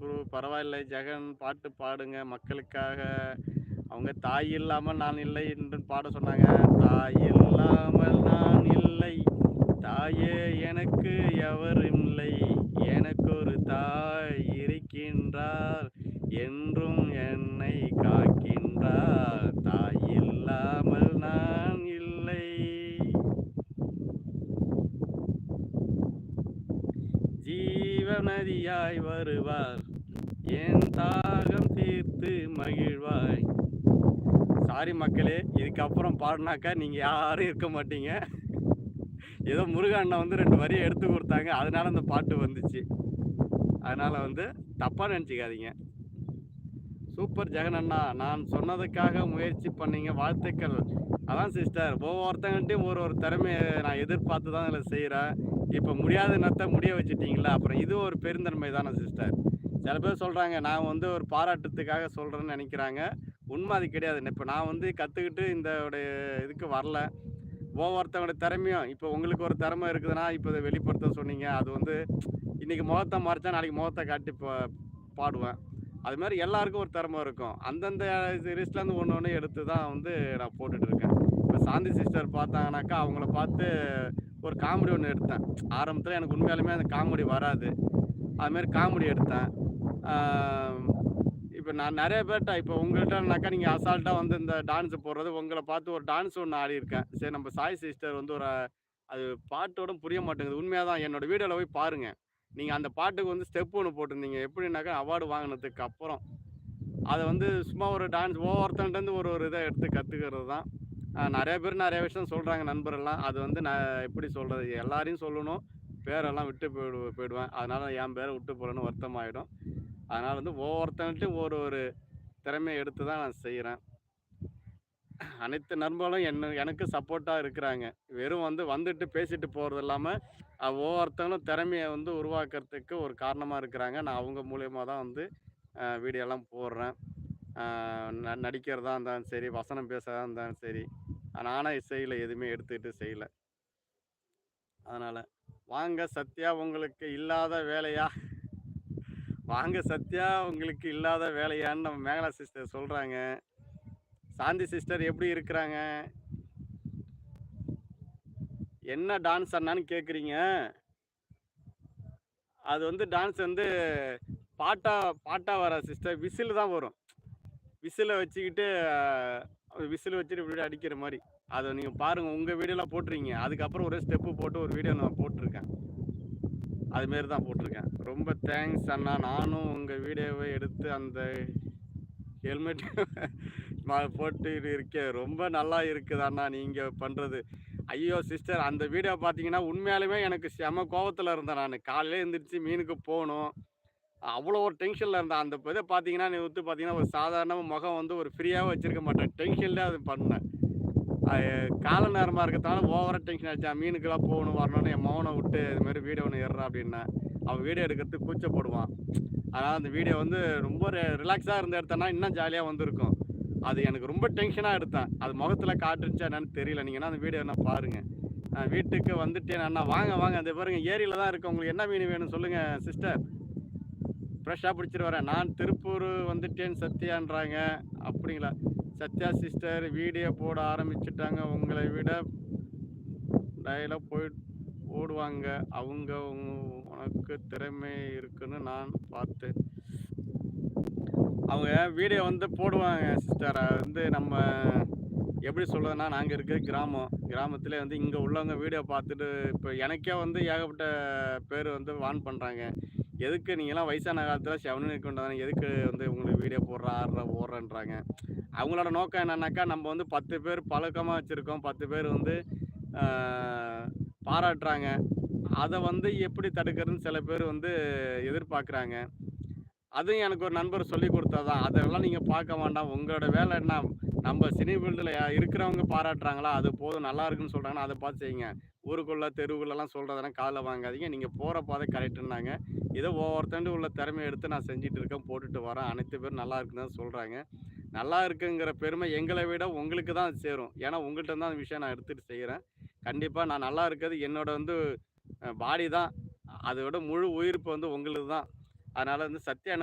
Bro பரவாயில்லை. ஜெகன் பாட்டு பாடுங்க. மக்களுக்காக. அவங்க தாய் இல்லாமல் நான் இல்லை என்று பாட சொன்னாங்க. தாய் இல்லாமல் நான் இல்லை. தாயே எனக்கு எவரும் இல்லை. எனக்கு ஒரு தாய் இருக்கின்றார். என்றும் என்னை காக்கின்றார். தாய் இல்லாமல் நான் இல்லை. ஜீவநதியாய் வருவார். என் தாகம் தீர்த்து மகிழ்வாய். சாரி மக்களே இதுக்கப்புறம் பாடினாக்கா நீங்கள் யாரும் இருக்க மாட்டீங்க. ஏதோ முருகன் அண்ணன் வந்து ரெண்டு வரியை எடுத்து கொடுத்தாங்க அதனால அந்த பாட்டு வந்துச்சு. அதனால் வந்து தப்பாக நினச்சிக்காதீங்க. சூப்பர் ஜெகன் அண்ணா நான் சொன்னதுக்காக முயற்சி பண்ணீங்க வாழ்த்துக்கள். அதான் சிஸ்டர் ஒவ்வொருத்தங்கள்ட்டையும் ஒரு ஒரு திறமையை நான் எதிர்பார்த்து தான் இதில் செய்கிறேன் இப்போ முடியாத நத்தை முடிய வச்சுட்டீங்களா அப்புறம் இது ஒரு பெருந்தன்மை தானே சிஸ்டர் சில பேர் சொல்கிறாங்க நான் வந்து ஒரு பாராட்டுறதுக்காக சொல்கிறேன்னு நினைக்கிறாங்க. உண்மை அது கிடையாது. இப்போ நான் வந்து கற்றுக்கிட்டு இந்த உடைய இதுக்கு வரல. ஒவ்வொருத்தவங்களோட திறமையும் இப்போ உங்களுக்கு ஒரு திறமை இருக்குதுன்னா இப்போ இதை வெளிப்படுத்த சொன்னீங்க. அது வந்து இன்றைக்கி முகத்தை மறைச்சா நாளைக்கு முகத்தை காட்டி பா பாடுவேன். அது மாதிரி எல்லாருக்கும் ஒரு திறமை இருக்கும். அந்தந்த லிஸ்ட்லேருந்து ஒன்று ஒன்று எடுத்து தான் வந்து நான் போட்டுட்ருக்கேன் இப்போ சாந்தி சிஸ்டர் பார்த்தாங்கனாக்கா அவங்கள பார்த்து ஒரு காமெடி ஒன்று எடுத்தேன். ஆரம்பத்தில் எனக்கு உண்மையாலுமே அந்த காமெடி வராது. அதுமாரி காமெடி எடுத்தேன். இப்போ நான் நிறைய பேர்கிட்ட இப்போ உங்கள்கிட்டனாக்கா நீங்கள் அசால்ட்டாக வந்து இந்த டான்ஸு போடுறது உங்களை பார்த்து ஒரு டான்ஸ் ஒன்று ஆடியிருக்கேன். சரி நம்ம சாய் சிஸ்டர் வந்து ஒரு அது பாட்டோட புரிய மாட்டேங்குது. உண்மையாக தான் என்னோட வீடியோவில் போய் பாருங்கள் நீங்கள் அந்த பாட்டுக்கு வந்து ஸ்டெப் ஒன்று போட்டிருந்தீங்க. எப்படின்னாக்கா அவார்டு வாங்கினதுக்கு அப்புறம். அதை வந்து சும்மா ஒரு டான்ஸ் ஒவ்வொருத்தன்ட்டு ஒரு ஒரு இதை எடுத்து கற்றுக்கிறது தான். நிறைய பேர் நிறைய விஷயம் சொல்கிறாங்க நண்பரெல்லாம் அது வந்து நான் எப்படி சொல்கிறது எல்லாரையும் சொல்லணும். பேரெல்லாம் விட்டு போயிடு போயிடுவேன். அதனால் என் பேரை விட்டு போகலன்னு வருத்தமாயிடும். அதனால் வந்து ஒவ்வொருத்தன்ட்டையும் ஒரு ஒரு திறமையை எடுத்து தான் நான் செய்கிறேன் அனைத்து நண்பர்களும் என்ன எனக்கு சப்போர்ட்டாக இருக்கிறாங்க. வெறும் வந்து வந்துட்டு பேசிட்டு போகிறது இல்லாமல் ஒவ்வொருத்தங்களும் திறமையை வந்து உருவாக்குறதுக்கு ஒரு காரணமாக இருக்கிறாங்க. நான் அவங்க மூலியமாக தான் வந்து வீடியோலாம் போடுறேன். ந நடிக்கிறதா இருந்தாலும் சரி வசனம் பேசுறதா இருந்தாலும் சரி நானாக இசையில் எதுவுமே எடுத்துக்கிட்டு செய்யலை. அதனால் வாங்க சத்யா உங்களுக்கு இல்லாத வேலையா? வாங்க சத்யா உங்களுக்கு இல்லாத வேலையான்னு நம்ம மேகலா சிஸ்டர் சொல்கிறாங்க சாந்தி சிஸ்டர் எப்படி இருக்கிறாங்க? என்ன டான்ஸ் அண்ணான்னு கேட்குறீங்க அது வந்து டான்ஸ் வந்து பாட்டா பாட்டா வர சிஸ்டர். விசில் தான் வரும். விசிலை வச்சுக்கிட்டு விசில் வச்சுட்டு இப்படி அடிக்கிற மாதிரி. அதை நீங்கள் பாருங்கள் உங்கள் வீடியோலாம் போட்டுருங்க அதுக்கப்புறம் ஒரு ஸ்டெப்பு போட்டு ஒரு வீடியோ நான் போட்டிருக்கேன். அதுமாரி தான் போட்டிருக்கேன். ரொம்ப தேங்க்ஸ் அண்ணா. நானும் உங்கள் வீடியோவை எடுத்து அந்த ஹெல்மெட் போட்டு இருக்கேன். ரொம்ப நல்லா இருக்குது அண்ணா நீங்கள் பண்ணுறது ஐயோ சிஸ்டர் அந்த வீடியோ பார்த்தீங்கன்னா உண்மையாலுமே எனக்கு செம கோவத்தில் இருந்தேன் நான். காலையிலே எழுந்திரிச்சு மீனுக்கு போகணும். அவ்வளோ ஒரு டென்ஷனில் இருந்தேன். அந்த இதை பார்த்தீங்கன்னா நீ வந்து பார்த்தீங்கன்னா ஒரு சாதாரண முகம் வந்து ஒரு ஃப்ரீயாகவே வச்சுருக்க மாட்டேன். டென்ஷன்லேயே அது பண்ணேன். அது கால நேரமாக இருக்கிறதால ஓவராக டென்ஷன் ஆச்சா மீனுக்கெல்லாம் போகணும் வரணும்னு என் மௌனை விட்டு இது மாதிரி வீடியோ ஒன்று ஏறுறான் அப்படின்னா அவன் வீடியோ எடுக்கிறதுக்கு கூச்சப்படுவான் அதனால் அந்த வீடியோ வந்து ரொம்ப ரிலாக்ஸாக இருந்த எடுத்தேன்னா இன்னும் ஜாலியாக வந்திருக்கும். அது எனக்கு ரொம்ப டென்ஷனாக எடுத்தேன். அது முகத்தில் காட்டுச்சா என்னன்னு தெரியல. நீங்கள் அந்த வீடியோ என்ன பாருங்கள் நான் வீட்டுக்கு வந்துட்டேன் அண்ணா வாங்க வாங்க. அந்த பாருங்க ஏரியில் தான் இருக்கு உங்களுக்கு என்ன மீன் வேணும் சொல்லுங்கள் சிஸ்டர். ஃப்ரெஷ்ஷாக பிடிச்சிட்டு வரேன். நான் திருப்பூர் வந்துட்டேன் சத்யான்றாங்க. அப்படிங்களா? சத்யா சிஸ்டர் வீடியோ போட ஆரம்பிச்சிட்டாங்க. உங்களை விட டயலாக போய் ஓடுவாங்க அவங்க உனக்கு திறமை இருக்குன்னு நான் பார்த்தேன். அவங்க வீடியோ வந்து போடுவாங்க சிஸ்டர். வந்து நம்ம எப்படி சொல்கிறதுனா நாங்கள் இருக்கிற கிராமம். கிராமத்தில் வந்து இங்கே உள்ளவங்க வீடியோ பார்த்துட்டு இப்போ எனக்கே வந்து ஏகப்பட்ட பேர் வந்து வான் பண்ணுறாங்க எதுக்கு நீங்களாம் வயசான காலத்தில் செவனு கொண்டாதானே எதுக்கு வந்து உங்களுக்கு வீடியோ போடுற ஆடுற ஓடுறன்றாங்க. அவங்களோட நோக்கம் என்னன்னாக்கா நம்ம வந்து பத்து பேர் பழக்கமாக வச்சுருக்கோம். பத்து பேர் வந்து பாராட்டுறாங்க. அதை வந்து எப்படி தடுக்கிறதுன்னு சில பேர் வந்து எதிர்பார்க்குறாங்க. அதுவும் எனக்கு ஒரு நண்பர் சொல்லி கொடுத்தாதான் அதெல்லாம் நீங்கள் பார்க்க வேண்டாம். உங்களோட வேலை என்ன? நம்ம சினி ஃபீல்டில் இருக்கிறவங்க பாராட்டுறாங்களா? அது போதும். நல்லா இருக்குன்னு சொல்கிறாங்கன்னா அதை பார்த்து செய்யுங்க. ஊருக்குள்ளே தெருவுக்குள்ளெல்லாம் சொல்கிறதெல்லாம் காதில் வாங்காதீங்க. நீங்கள் போகிற பாதை கரெக்டுன்னாங்க. இதை ஒவ்வொருத்தண்டு உள்ள திறமையை எடுத்து நான் செஞ்சுட்டு இருக்கேன். போட்டுட்டு வரேன். அனைத்து பேரும் நல்லா இருக்குன்னு தான் சொல்கிறாங்க நல்லா இருக்குங்கிற பெருமை எங்களை விட உங்களுக்கு தான் சேரும். ஏன்னா உங்கள்கிட்ட தான் அந்த விஷயம் நான் எடுத்துகிட்டு செய்கிறேன் கண்டிப்பாக நான் நல்லா இருக்கிறது என்னோட வந்து பாடி தான். அதோட முழு உயிர்ப்பு வந்து உங்களுக்கு தான். அதனால் வந்து சத்யா